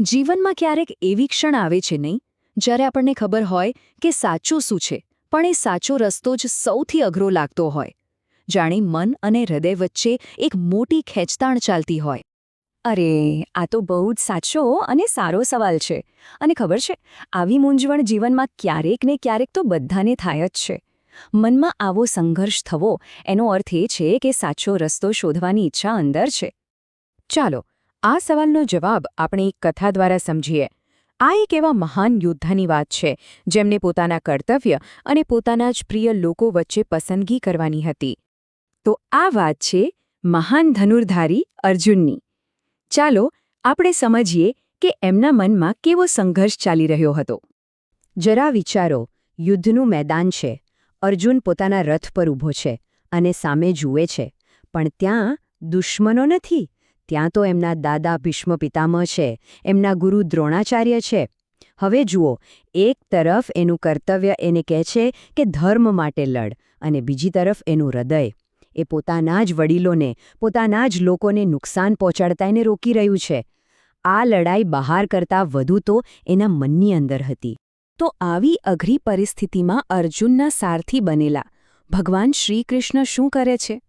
જીવનમાં ક્યારેક એવી ક્ષણ આવે છે નહીં, જ્યારે આપણને ખબર હોય કે સાચું શું છે, પણ એ સાચો રસ્તો જ સૌથી અઘરો લાગતો હોય. જાણે મન અને હૃદય વચ્ચે એક મોટી ખેંચતાણ ચાલતી હોય. અરે, આ તો બહુ જ સાચો અને સારો સવાલ છે. અને ખબર છે, આવી મૂંઝવણ જીવનમાં ક્યારેક ને ક્યારેક તો બધાને થાય જ છે. મનમાં આવો સંઘર્ષ થવો, એનો અર્થ એ છે કે સાચો રસ્તો શોધવાની ઈચ્છા અંદર છે. ચાલો આ સવાલનો જવાબ આપણે એક કથા દ્વારા સમજીએ. આ એક એવા મહાન યોદ્ધાની વાત છે, જેમને પોતાના કર્તવ્ય અને પોતાના જ પ્રિય લોકો વચ્ચે પસંદગી કરવાની હતી. તો આ વાત છે મહાન ધનુર્ધારી અર્જુનની. ચાલો આપણે સમજીએ કે એમના મનમાં કેવો સંઘર્ષ ચાલી રહ્યો હતો. જરા વિચારો, યુદ્ધનું મેદાન છે. અર્જુન પોતાના રથ પર ઊભો છે અને સામે જુએ છે. પણ ત્યાં દુશ્મનો નથી. ત્યાં તો એમના દાદા ભીષ્મ પિતામહ છે, એમના ગુરુ દ્રોણાચાર્ય છે. હવે જુઓ, એક તરફ એનું કર્તવ્ય એને કહે છે કે ધર્મ માટે લડ અને બીજી તરફ એનું હૃદય. એ પોતાના જ વડીલોને, પોતાના જ લોકોને નુકસાન પહોંચાડતા એને રોકી રહ્યું છે. આ લડાઈ બહાર કરતાં વધુ તો એના મનની અંદર હતી. તો આવી અઘરી પરિસ્થિતિમાં અર્જુનના સારથી બનેલા, ભગવાન શ્રીકૃષ્ણ શું કરે છે?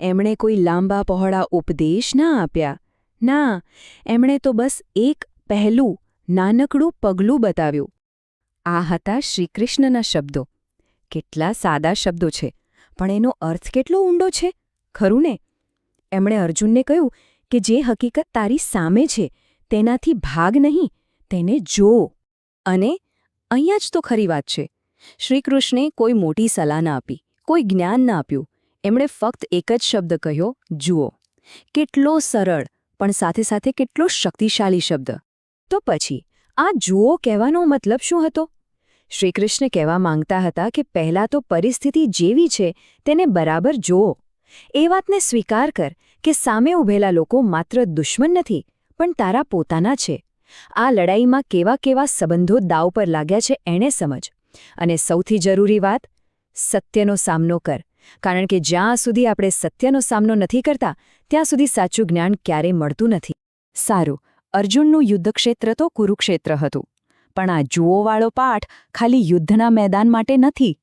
એમણે કોઈ લાંબા પહોળા ઉપદેશ ના આપ્યા. ના, એમણે તો બસ એક પહેલું, નાનકડું પગલું બતાવ્યું. આ હતા શ્રીકૃષ્ણના શબ્દો. કેટલા સાદા શબ્દો છે. પણ એનો અર્થ કેટલો ઊંડો છે? ખરું ને? એમણે અર્જુનને કહ્યું કે જે હકીકત તારી સામે છે, તેનાથી ભાગ નહીં, તેને જો. અને અહીંયા જ તો ખરી વાત છે. શ્રીકૃષ્ણે કોઈ મોટી સલાહ ના આપી, કોઈ જ્ઞાન ના આપ્યું. એમણે ફક્ત એક જ શબ્દ કહ્યો, જુઓ. કેટલો સરળ, પણ સાથે સાથે કેટલો શક્તિશાળી શબ્દ. તો પછી, આ જુઓ કહેવાનો મતલબ શું હતો? શ્રીકૃષ્ણ કહેવા માંગતા હતા કે પહેલાં તો પરિસ્થિતિ જેવી છે, તેને બરાબર જુઓ. એ વાતને સ્વીકાર કર કે સામે ઊભેલા લોકો માત્ર દુશ્મન નથી, પણ તારા પોતાના છે. આ લડાઈમાં કેવા કેવા સંબંધો દાવ પર લાગ્યા છે, એણે સમજ. અને સૌથી જરૂરી વાત, સત્યનો સામનો કર. કારણ કે જ્યાં સુધી આપણે સત્યનો સામનો નથી કરતા, ત્યાં સુધી સાચું જ્ઞાન ક્યારેય મળતું નથી. સારું, અર્જુનનું યુદ્ધક્ષેત્ર તો કુરુક્ષેત્ર હતું. પણ આ જુઓવાળો પાઠ ખાલી યુદ્ધના મેદાન માટે નથી.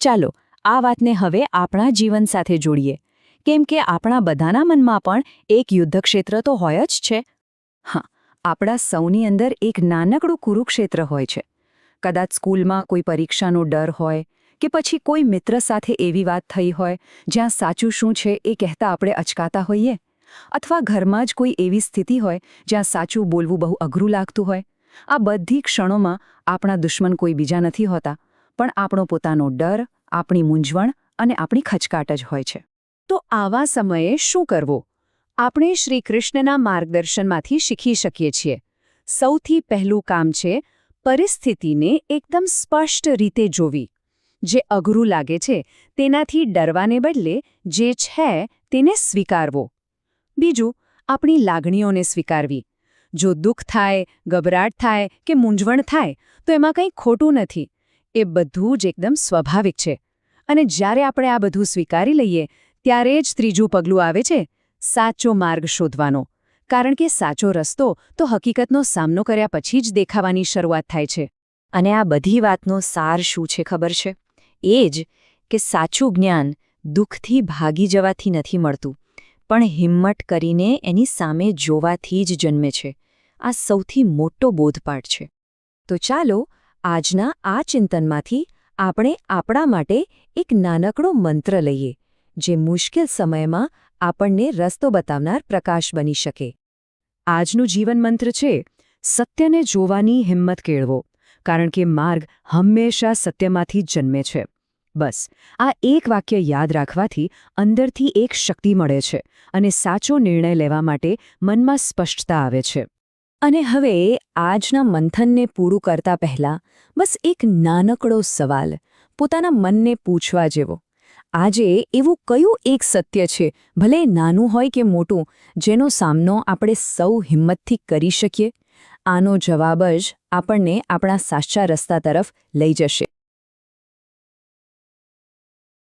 ચાલો, આ વાતને હવે આપણા જીવન સાથે જોડીએ. કેમ કે આપણા બધાના મનમાં પણ એક યુદ્ધક્ષેત્ર તો હોય જ છે. હા, આપણા સૌની અંદર એક નાનકડું કુરુક્ષેત્ર હોય છે. કદાચ સ્કૂલમાં કોઈ પરીક્ષાનો ડર હોય કે પછી કોઈ મિત્ર સાથે એવી વાત થઈ હોય, જ્યાં સાચું શું છે એ કહેતા આપણે અચકાતા હોઈએ? અથવા ઘરમાં જ કોઈ એવી સ્થિતિ હોય, જ્યાં સાચું બોલવું બહુ અઘરું લાગતું હોય? આ બધી ક્ષણોમાં આપણા દુશ્મન કોઈ બીજા નથી હોતા, પણ આપણો પોતાનો ડર, આપણી મૂંઝવણ અને આપણી ખચકાટ જ હોય છે. તો આવા સમયે શું કરવું? આપણે શ્રી કૃષ્ણના માર્ગદર્શનમાંથી શીખી શકીએ છીએ. સૌથી પહેલું કામ છે, પરિસ્થિતિને એકદમ સ્પષ્ટ રીતે જોવી. જે અઘરું લાગે છે, તેનાથી ડરવાને બદલે જે છે તેને સ્વીકારવો. બીજું, આપણી લાગણીઓને સ્વીકારવી. જો દુઃખ થાય, ગભરાટ થાય કે મૂંઝવણ થાય, તો એમાં કંઈ ખોટું નથી. એ બધું જ એકદમ સ્વાભાવિક છે. અને જ્યારે આપણે આ બધું સ્વીકારી લઈએ, ત્યારે જ ત્રીજું પગલું આવે છે, સાચો માર્ગ શોધવાનો. કારણ કે સાચો રસ્તો તો હકીકતનો સામનો કર્યા પછી જ દેખાવાની શરૂઆત થાય છે. અને આ બધી વાતનો સાર શું છે ખબર છે? એ જ કે સાચું જ્ઞાન દુઃખથી ભાગી જવાથી નથી મળતું, પણ હિંમત કરીને એની સામે જોવાથી જ જન્મે છે. આ સૌથી મોટો બોધપાઠ છે. તો ચાલો આજના આ ચિંતનમાંથી આપણે આપણા માટે એક નાનકડો મંત્ર લઈએ, જે મુશ્કેલ સમયમાં આપણને રસ્તો બતાવનાર પ્રકાશ બની શકે. આજનું જીવન મંત્ર છે, સત્યને જોવાની હિંમત કેળવો. કારણ કે માર્ગ હંમેશા સત્યમાંથી જન્મે છે. બસ, આ એક વાક્ય યાદ રાખવાથી અંદરથી એક શક્તિ મળે છે અને સાચો નિર્ણય લેવા માટે મનમાં સ્પષ્ટતા આવે છે. અને હવે આજના મંથનને પૂરું કરતા પહેલાં બસ એક નાનકડો સવાલ પોતાના મનને પૂછવા જેવો. આજે એવું કયું એક સત્ય છે, ભલે નાનું હોય કે મોટું, જેનો સામનો આપણે સૌ હિંમતથી કરી શકીએ? આનો જવાબ જ આપણને આપણા સાચા રસ્તા તરફ લઈ જશે.